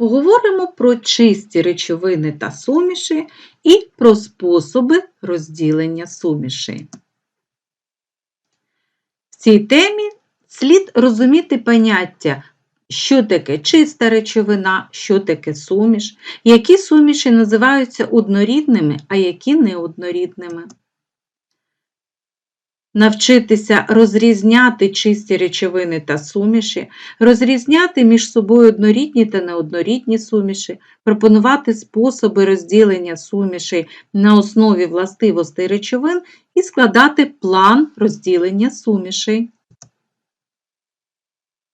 Поговоримо про чисті речовини та суміші і про способи розділення сумішей. В цій темі слід розуміти поняття, що таке чиста речовина, що таке суміш, які суміші називаються однорідними, а які неоднорідними. Навчитися розрізняти чисті речовини та суміші, розрізняти між собою однорідні та неоднорідні суміші, пропонувати способи розділення сумішей на основі властивостей речовин і складати план розділення сумішей.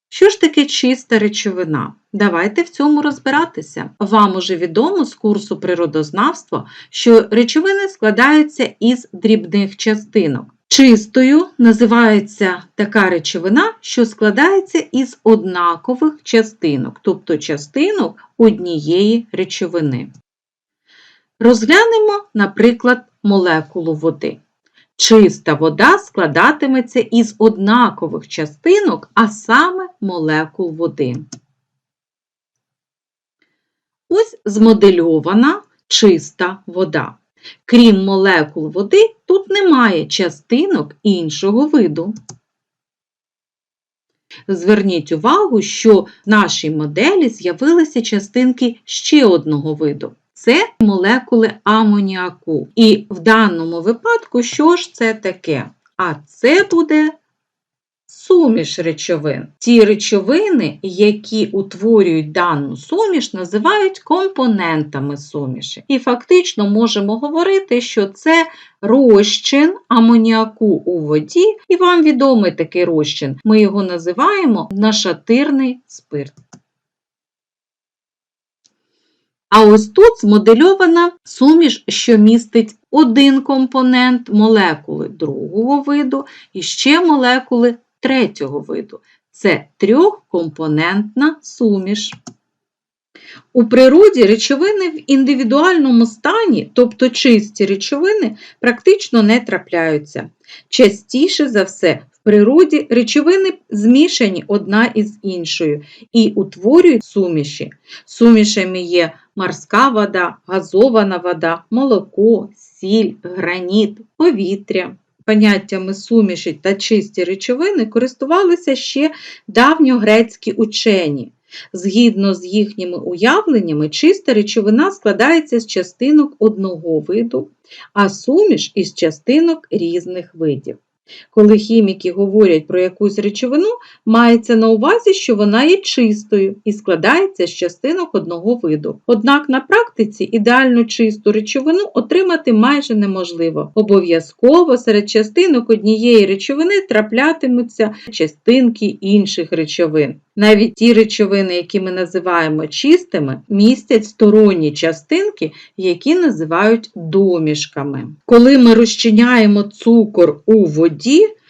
Що ж таке чиста речовина? Давайте в цьому розбиратися. Вам уже відомо з курсу природознавства, що речовини складаються із дрібних частинок. Чистою називається така речовина, що складається із однакових частинок, тобто частинок однієї речовини. Розглянемо, наприклад, молекулу води. Чиста вода складатиметься із однакових частинок, а саме молекул води. Ось змодельована чиста вода. Крім молекул води, тут немає частинок іншого виду. Зверніть увагу, що в нашій моделі з'явилися частинки ще одного виду. Це молекули амоніаку. І в даному випадку, що ж це таке? А це буде суміш речовин. Ті речовини, які утворюють дану суміш, називають компонентами суміші. І фактично можемо говорити, що це розчин амоніаку у воді, і вам відомий такий розчин. Ми його називаємо нашатирний спирт. А ось тут змодельована суміш, що містить один компонент молекули другого виду і ще молекули третього виду. Це трьохкомпонентна суміш. У природі речовини в індивідуальному стані, тобто чисті речовини, практично не трапляються. Частіше за все, в природі речовини змішані одна із іншою і утворюють суміші. Сумішами є морська вода, газована вода, молоко, сіль, граніт, повітря. Поняттями суміші та чисті речовини користувалися ще давньогрецькі учені. Згідно з їхніми уявленнями, чиста речовина складається з частинок одного виду, а суміш із частинок різних видів. Коли хіміки говорять про якусь речовину, мається на увазі, що вона є чистою і складається з частинок одного виду. Однак на практиці ідеально чисту речовину отримати майже неможливо. Обов'язково серед частинок однієї речовини траплятимуться частинки інших речовин. Навіть ті речовини, які ми називаємо чистими, містять сторонні частинки, які називають домішками. Коли ми розчиняємо цукор у воді,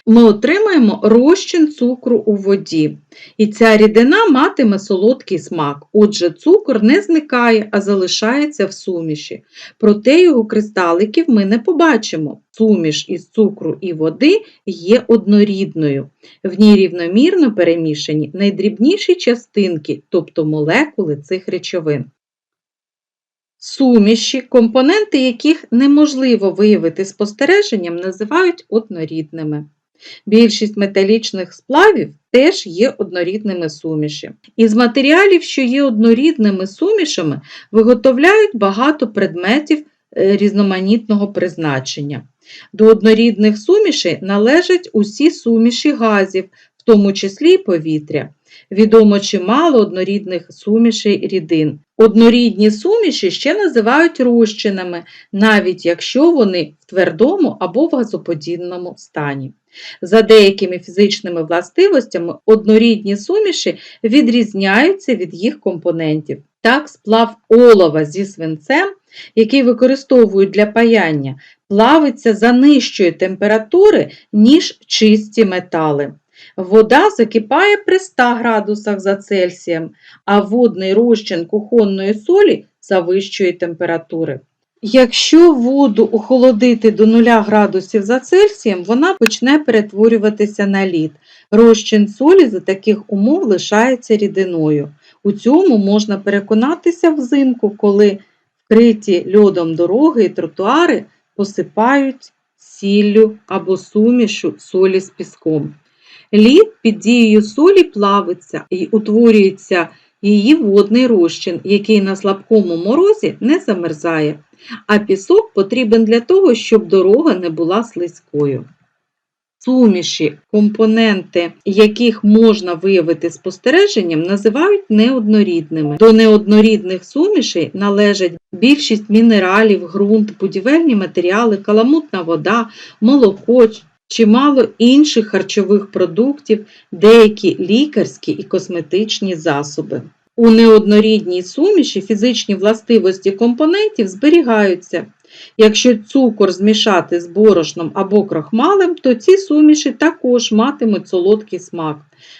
ми отримаємо розчин цукру у воді. І ця рідина матиме солодкий смак. Отже, цукор не зникає, а залишається в суміші. Проте його кристаликів ми не побачимо. Суміш із цукру і води є однорідною. В ній рівномірно перемішані найдрібніші частинки, тобто молекули цих речовин. Суміші, компоненти яких неможливо виявити спостереженням, називають однорідними. Більшість металічних сплавів теж є однорідними суміші. Із матеріалів, що є однорідними сумішами, виготовляють багато предметів е, різноманітного призначення. До однорідних сумішей належать усі суміші газів, в тому числі й повітря. Відомо чимало однорідних сумішей рідин. Однорідні суміші ще називають розчинами, навіть якщо вони в твердому або в газоподібному стані. За деякими фізичними властивостями однорідні суміші відрізняються від їх компонентів. Так, сплав олова зі свинцем, який використовують для паяння, плавиться за нижчої температури, ніж чисті метали. Вода закипає при 100 градусах за Цельсієм, а водний розчин кухонної солі за вищої температури. Якщо воду охолодити до 0 градусів за Цельсієм, вона почне перетворюватися на лід. Розчин солі за таких умов лишається рідиною. У цьому можна переконатися взимку, коли вкриті льодом дороги і тротуари посипають сіллю або сумішу солі з піском. Лід під дією солі плавиться і утворюється її водний розчин, який на слабкому морозі не замерзає, а пісок потрібен для того, щоб дорога не була слизькою. Суміші, компоненти, яких можна виявити спостереженням, називають неоднорідними. До неоднорідних сумішей належать більшість мінералів, ґрунт, будівельні матеріали, каламутна вода, молоко, чимало інших харчових продуктів, деякі лікарські і косметичні засоби. У неоднорідній суміші фізичні властивості компонентів зберігаються. Якщо цукор змішати з борошном або крохмалем, то ці суміші також матимуть солодкий смак.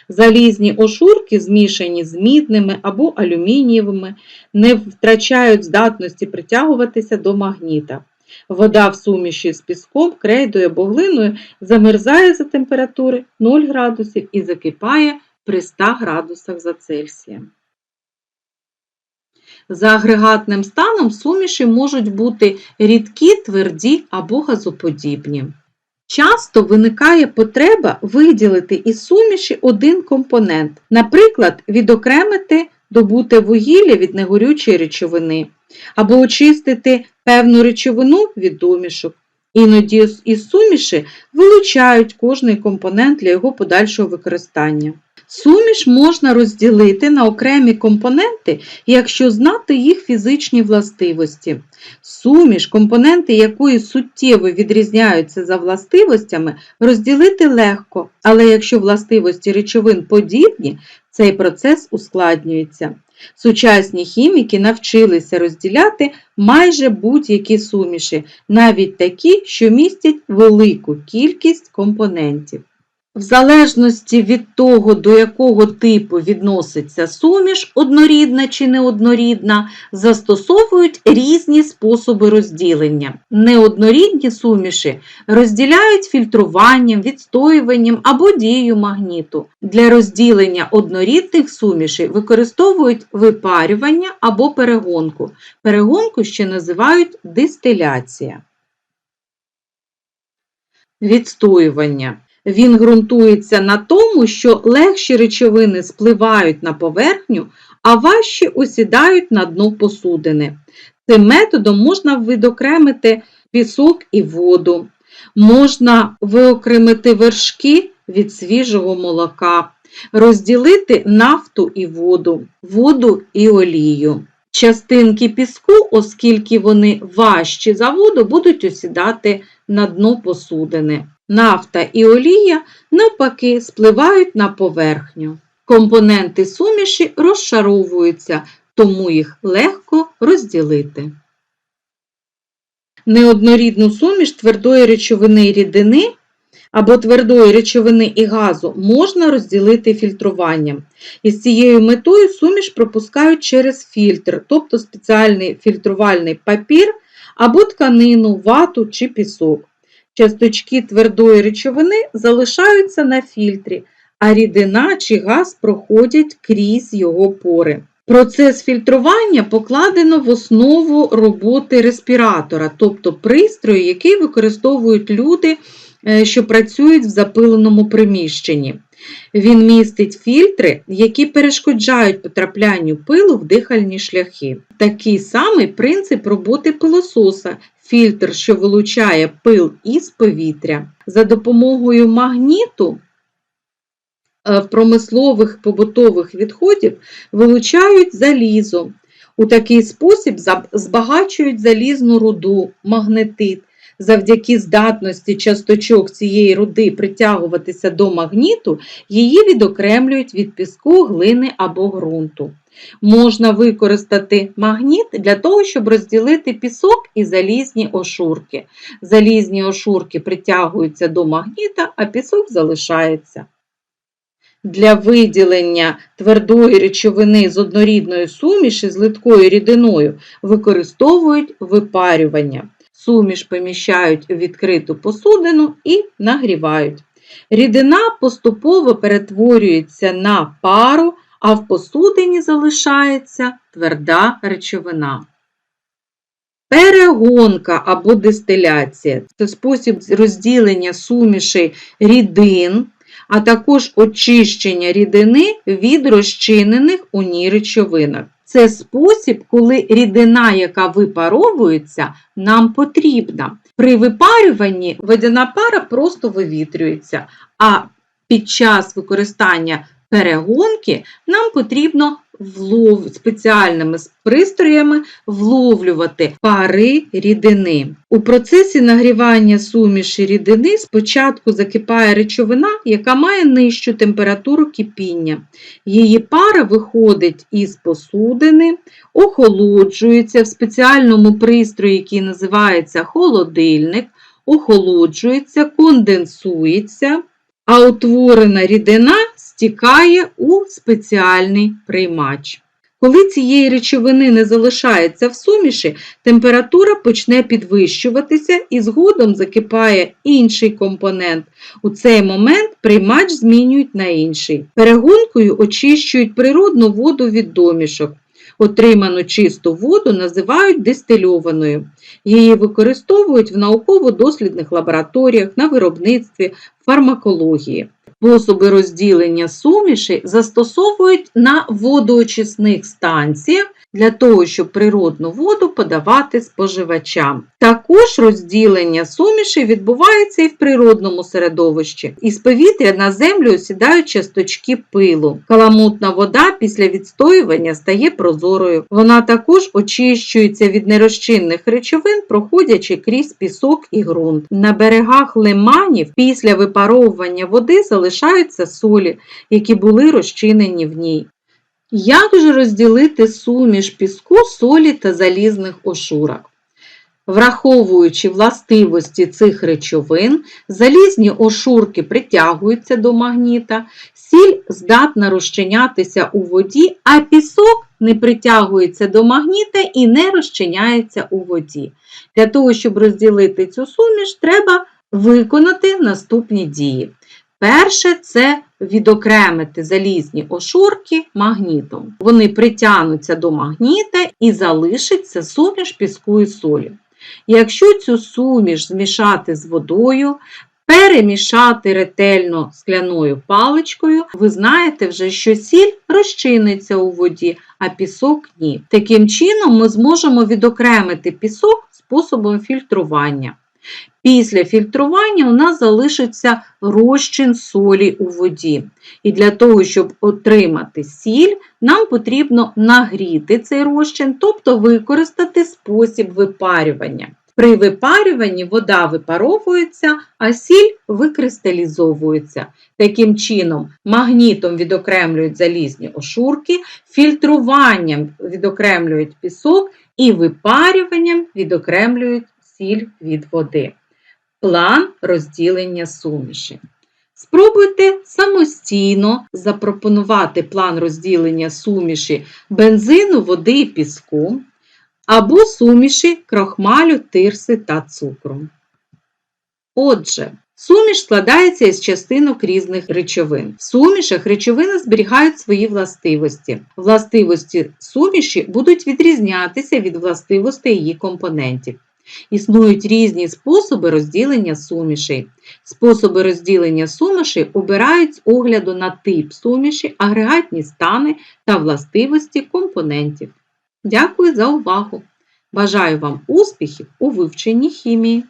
Залізні ошурки, змішані з мідними або алюмінієвими, не втрачають здатності притягуватися до магніта. Вода в суміші з піском, крейдою або глиною замерзає за температури 0 градусів і закипає при 100 градусах за Цельсієм. За агрегатним станом суміші можуть бути рідкі, тверді або газоподібні. Часто виникає потреба виділити із суміші один компонент, наприклад, відокремити добуте вугілля від негорючої речовини, або очистити певну речовину від домішок. Іноді із суміші вилучають кожний компонент для його подальшого використання. Суміш можна розділити на окремі компоненти, якщо знати їх фізичні властивості. Суміш, компоненти якої суттєво відрізняються за властивостями, розділити легко, але якщо властивості речовин подібні, цей процес ускладнюється. Сучасні хіміки навчилися розділяти майже будь-які суміші, навіть такі, що містять велику кількість компонентів. В залежності від того, до якого типу відноситься суміш, однорідна чи неоднорідна, застосовують різні способи розділення. Неоднорідні суміші розділяють фільтруванням, відстоюванням або дією магніту. Для розділення однорідних сумішей використовують випарювання або перегонку. Перегонку ще називають дистиляція. Відстоювання. Він ґрунтується на тому, що легші речовини спливають на поверхню, а важчі осідають на дно посудини. Цим методом можна відокремити пісок і воду, можна виокремити вершки від свіжого молока, розділити нафту і воду, воду і олію. Частинки піску, оскільки вони важчі за воду, будуть осідати на дно посудини. Нафта і олія, навпаки, спливають на поверхню. Компоненти суміші розшаровуються, тому їх легко розділити. Неоднорідну суміш твердої речовини і рідини або твердої речовини і газу можна розділити фільтруванням. І з цією метою суміш пропускають через фільтр, тобто спеціальний фільтрувальний папір або тканину, вату чи пісок. Часточки твердої речовини залишаються на фільтрі, а рідина чи газ проходять крізь його пори. Процес фільтрування покладено в основу роботи респіратора, тобто пристрою, який використовують люди, е, що працюють в запиленому приміщенні. Він містить фільтри, які перешкоджають потраплянню пилу в дихальні шляхи. Такий самий принцип роботи пилососа, фільтр, що вилучає пил із повітря. За допомогою магніту е, в промислових побутових відходів вилучають залізо. У такий спосіб збагачують залізну руду, магнетит. Завдяки здатності часточок цієї руди притягуватися до магніту, її відокремлюють від піску, глини або ґрунту. Можна використати магніт для того, щоб розділити пісок і залізні ошурки. Залізні ошурки притягуються до магніта, а пісок залишається. Для виділення твердої речовини з однорідної суміші з литкою рідиною використовують випарювання. Суміш поміщають у відкриту посудину і нагрівають. Рідина поступово перетворюється на пару, а в посудині залишається тверда речовина. Перегонка або дистиляція це спосіб розділення сумішей рідин, а також очищення рідини від розчинених у ній речовинах. Це спосіб, коли рідина, яка випаровується, нам потрібна. При випарюванні водяна пара просто вивітрюється, а під час використання перегонки нам потрібно влов... спеціальними пристроями вловлювати пари рідини. У процесі нагрівання суміші рідини спочатку закипає речовина, яка має нижчу температуру кипіння. Її пара виходить із посудини, охолоджується в спеціальному пристрої, який називається холодильник, охолоджується, конденсується, а утворена рідина стікає у спеціальний приймач. Коли цієї речовини не залишається в суміші, температура почне підвищуватися і згодом закипає інший компонент. У цей момент приймач змінюють на інший. Перегонкою очищують природну воду від домішок. Отриману чисту воду називають дистильованою. Її використовують в науково-дослідних лабораторіях, на виробництві, фармакології. Способи розділення суміші застосовують на водоочисних станціях для того, щоб природну воду подавати споживачам. Також розділення суміші відбувається і в природному середовищі. Із повітря на землю осідають часточки пилу. Каламутна вода після відстоювання стає прозорою. Вона також очищується від нерозчинних речовин, проходячи крізь пісок і ґрунт. На берегах лиманів після випаровування води залишаються солі, які були розчинені в ній. Як же розділити суміш піску, солі та залізних ошурок? Враховуючи властивості цих речовин, залізні ошурки притягуються до магніта, сіль здатна розчинятися у воді, а пісок не притягується до магніта і не розчиняється у воді. Для того, щоб розділити цю суміш, треба виконати наступні дії. Перше це відокремити залізні ошурки магнітом. Вони притягнуться до магніта і залишиться суміш піску і солі. Якщо цю суміш змішати з водою, перемішати ретельно скляною паличкою, ви знаєте вже, що сіль розчиниться у воді, а пісок ні. Таким чином ми зможемо відокремити пісок способом фільтрування. Після фільтрування у нас залишиться розчин солі у воді. І для того, щоб отримати сіль, нам потрібно нагріти цей розчин, тобто використати спосіб випарювання. При випарюванні вода випаровується, а сіль викристалізовується. Таким чином, магнітом відокремлюють залізні ошурки, фільтруванням відокремлюють пісок і випарюванням відокремлюють сіль від води. План розділення суміші. Спробуйте самостійно запропонувати план розділення суміші бензину, води і піску або суміші крохмалю, тирси та цукру. Отже, суміш складається із частинок різних речовин. В сумішах речовини зберігають свої властивості. Властивості суміші будуть відрізнятися від властивостей її компонентів. Існують різні способи розділення сумішей. Способи розділення сумішей обирають з огляду на тип суміші, агрегатні стани та властивості компонентів. Дякую за увагу! Бажаю вам успіхів у вивченні хімії!